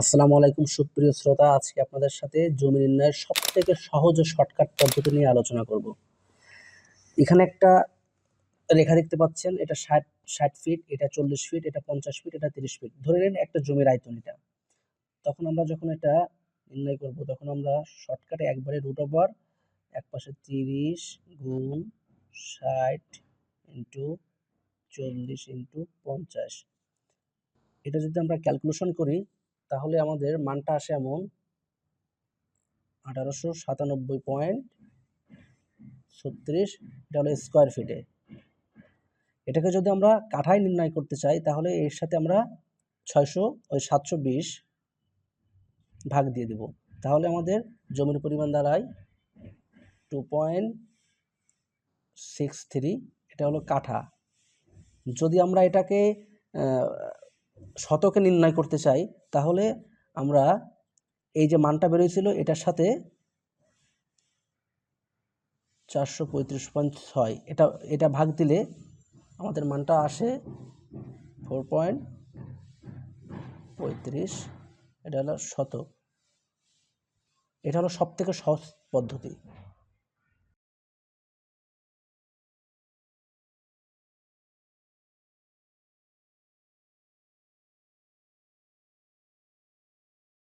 আসসালামু আলাইকুম, সুপ্রিয় শ্রোতা। আজকে আপনাদের সাথে জমি নির্ণয়ের সব থেকে সহজ ও শর্টকাট পদ্ধতি নিয়ে আলোচনা করব। এখানে একটা রেখা দেখতে পাচ্ছেন, এটা ষাট ষাট ফিট এটা চল্লিশ ফিট এটা পঞ্চাশ ফিট এটা তিরিশ ফিট ধরে নিন একটা জমির আয়তন এটা। তখন আমরা যখন এটা নির্ণয় করব, তখন আমরা শর্টকাটে একবারে রুট ওভার এক পাশে তিরিশ গুণ ষাট ইন্টু চল্লিশ ইন্টু পঞ্চাশ। এটা যদি আমরা ক্যালকুলেশন করি তাহলে আমাদের মানটা আসে এমন আঠারোশো সাতানব্বই পয়েন্ট ছত্রিশ, এটা হলো স্কোয়ার ফিটে এটাকে যদি আমরা কাঠায় নির্ণয় করতে চাই, তাহলে এর সাথে আমরা ছয়শো, ওই সাতশো বিশ ভাগ দিয়ে দেব। তাহলে আমাদের জমির পরিমাণ দাঁড়ায় টু পয়েন্ট সিক্স থ্রি এটা হলো কাঠা। যদি আমরা এটাকে শতকে নির্ণয় করতে চাই, তাহলে আমরা এই যে মানটা বেরোয়ছিল, এটার সাথে চারশো পঁয়ত্রিশ পয়েন্ট ছয়, এটা এটা ভাগ দিলে আমাদের মানটা আসে ফোর পয়েন্ট পঁয়ত্রিশ, এটা হলো শতক। এটা হলো সব থেকে সহজ পদ্ধতি।